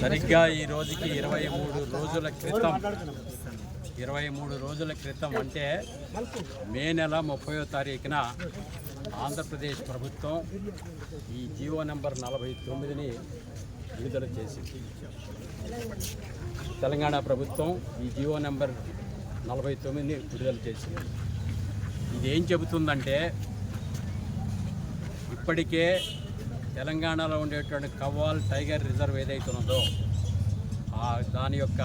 సరిగ్గా ఈ రోజుకి ఇరవై మూడు రోజుల క్రితం ఇరవై మూడు రోజుల క్రితం అంటే మే నెల ముప్పయో తారీఖున ఆంధ్రప్రదేశ్ ప్రభుత్వం ఈ జీవో నెంబర్ నలభై తొమ్మిదిని విడుదల చేసింది. తెలంగాణ ప్రభుత్వం ఈ జీవో నెంబర్ నలభై తొమ్మిదిని విడుదల చేసింది. ఇది ఏం చెబుతుందంటే ఇప్పటికే తెలంగాణలో ఉండేటువంటి కవ్వాల్ టైగర్ రిజర్వ్ ఏదైతే ఉందో దాని యొక్క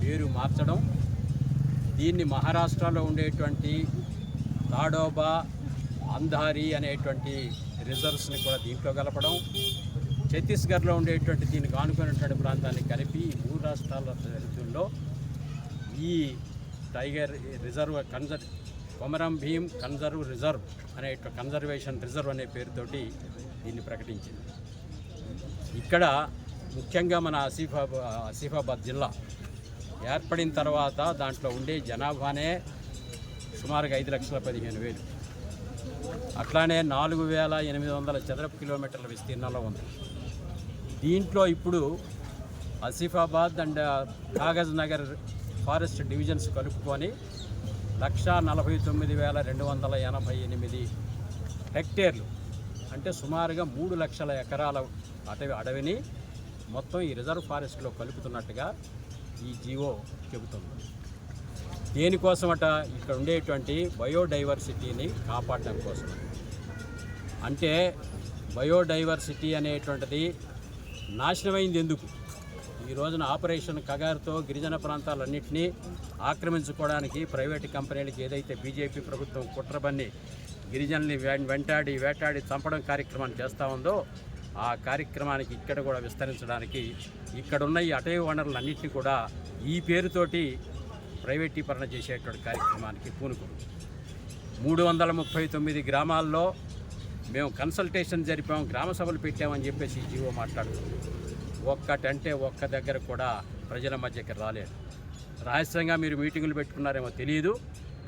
పేరు మార్చడం దీన్ని మహారాష్ట్రలో ఉండేటువంటి తాడోబా అంధారి అనేటువంటి రిజర్వ్స్ని కూడా దీంట్లో కలపడం ఛత్తీస్గఢ్లో ఉండేటువంటి దీనికి ఆనుకున్నటువంటి ప్రాంతాన్ని కలిపి ఈ మూడు రాష్ట్రాల రైతుల్లో ఈ టైగర్ రిజర్వ్ కన్జర్ కొమరం భీం కన్జర్వ్ రిజర్వ్ అనే కన్జర్వేషన్ రిజర్వ్ అనే పేరుతోటి దీన్ని ప్రకటించింది. ఇక్కడ ముఖ్యంగా మన ఆసిఫాబా ఆసిఫాబాద్ జిల్లా ఏర్పడిన తర్వాత దాంట్లో ఉండే జనాభానే సుమారుగా ఐదు లక్షల పదిహేను వేలు. అట్లానే నాలుగు వేల ఎనిమిది వందల చదరపు కిలోమీటర్ల విస్తీర్ణంలో ఉంది. దీంట్లో ఇప్పుడు Asifabad and Kagaz Nagar forest divisions కలుపుకొని లక్ష నలభై తొమ్మిది వేల రెండు వందల ఎనభై ఎనిమిది హెక్టేర్లు. అంటే సుమారుగా మూడు లక్షల ఎకరాల అటవీ అడవిని మొత్తం ఈ రిజర్వ్ ఫారెస్ట్లో కలుపుతున్నట్టుగా ఈ జీవో చెబుతుంది. దేనికోసమట ఇక్కడ ఉండేటువంటి బయోడైవర్సిటీని కాపాడడం కోసం? అంటే బయోడైవర్సిటీ అనేటువంటిది నాశనమైంది ఎందుకు? ఈ రోజున ఆపరేషన్ కగారుతో గిరిజన ప్రాంతాలన్నింటినీ ఆక్రమించుకోవడానికి ప్రైవేటు కంపెనీలకు ఏదైతే బీజేపీ ప్రభుత్వం కుట్రబన్ని గిరిజనుల్ని వెంటాడి వేటాడి చంపడం కార్యక్రమాన్ని చేస్తూ ఉందో ఆ కార్యక్రమానికి ఇక్కడ కూడా విస్తరించడానికి ఇక్కడున్న ఈ అటవీ వనరులన్నింటినీ కూడా ఈ పేరుతోటి ప్రైవేటీకరణ చేసేటువంటి కార్యక్రమానికి పూనుకుంది మూడు వందల ముప్పై తొమ్మిది గ్రామాల్లో మేము కన్సల్టేషన్ జరిపాం గ్రామ సభలు పెట్టామని చెప్పేసి జీవో మాట్లాడుతుంది. ఒక్కటంటే ఒక్క దగ్గర కూడా ప్రజల మధ్యకి రాలేదు. రహస్యంగా మీరు మీటింగులు పెట్టుకున్నారేమో తెలియదు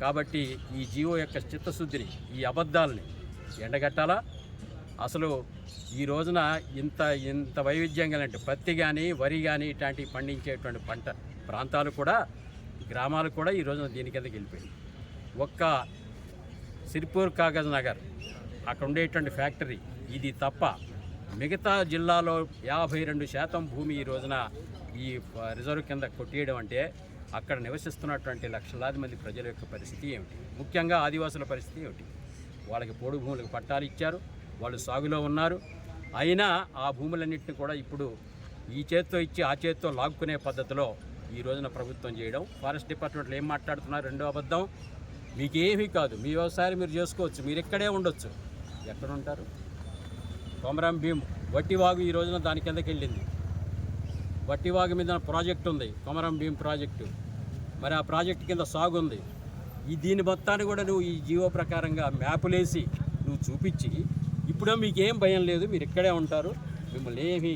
కాబట్టి ఈ జీవో యొక్క చిత్తశుద్ధిని ఈ అబద్ధాలని ఎండగట్టాలా? అసలు ఈ రోజున ఇంత ఇంత వైవిధ్యం కలిగిన పత్తి కానీ వరి కానీ ఇట్లాంటివి పండించేటువంటి పంట ప్రాంతాలు కూడా గ్రామాలు కూడా ఈ రోజున దీని కిందకి వెళ్ళిపోయాయి. ఒక్క సిర్పూర్ కాగజ్ నగర్ అక్కడ ఉండేటువంటి ఫ్యాక్టరీ ఇది తప్ప మిగతా జిల్లాలో యాభై రెండు శాతం భూమి ఈ రోజున ఈ రిజర్వ్ కింద కొట్టేయడం అంటే అక్కడ నివసిస్తున్నటువంటి లక్షలాది మంది ప్రజల యొక్క పరిస్థితి ఏమిటి? ముఖ్యంగా ఆదివాసుల పరిస్థితి ఏమిటి? వాళ్ళకి పోడు భూములకు పట్టాలు ఇచ్చారు వాళ్ళు సాగులో ఉన్నారు. అయినా ఆ భూములన్నింటినీ కూడా ఇప్పుడు ఈ చేత్తో ఇచ్చి ఆ చేత్తో లాక్కునే పద్ధతిలో ఈ రోజున ప్రభుత్వం చేయడం. ఫారెస్ట్ డిపార్ట్మెంట్లో ఏం మాట్లాడుతున్నారు? రెండో అబద్ధం. మీకేమీ కాదు. మీ వ్యవసాయం మీరు చేసుకోవచ్చు. మీరు ఇక్కడే ఉండొచ్చు. ఎక్కడ ఉంటారు? కొమరం భీం వట్టివాగు ఈ రోజున దాని కిందకి వెళ్ళింది. వట్టివాగు మీద ప్రాజెక్ట్ ఉంది కొమరం భీం ప్రాజెక్టు. మరి ఆ ప్రాజెక్ట్ కింద సాగు ఉంది. ఈ దీని మొత్తాన్ని కూడా నువ్వు ఈ జీవో ప్రకారంగా మ్యాపులేసి నువ్వు చూపించి ఇప్పుడే మీకేం భయం లేదు మీరు ఇక్కడే ఉంటారు మిమ్మల్ని ఏమి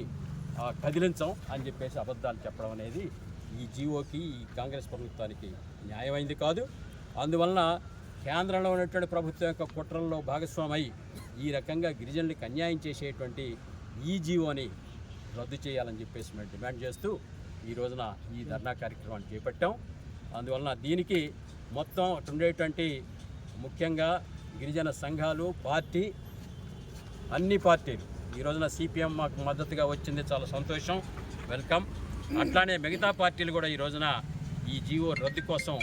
కదిలించం అని చెప్పేసి అబద్ధాలు చెప్పడం అనేది ఈ జీవోకి ఈ కాంగ్రెస్ ప్రభుత్వానికి న్యాయమైంది కాదు. అందువలన కేంద్రంలో ఉన్నటువంటి ప్రభుత్వం యొక్క కుట్రల్లో భాగస్వామై ఈ రకంగా గిరిజనులకు అన్యాయం చేసేటువంటి ఈ జీవోని రద్దు చేయాలని చెప్పేసి మేము డిమాండ్ చేస్తూ ఈ రోజున ఈ ధర్నా కార్యక్రమాన్ని చేపట్టాం. అందువలన దీనికి మొత్తం అటు ఉండేటువంటి ముఖ్యంగా గిరిజన సంఘాలు పార్టీ అన్ని పార్టీలు. ఈ రోజున సిపిఎం మాకు మద్దతుగా వచ్చింది చాలా సంతోషం వెల్కమ్. అట్లానే మిగతా పార్టీలు కూడా ఈ రోజున ఈ జీవో రద్దు కోసం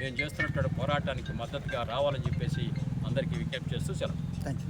మేము చేస్తున్నటువంటి పోరాటానికి మద్దతుగా రావాలని చెప్పేసి అందరికీ విజ్ఞప్తి చేస్తూ సెలవు. Thank you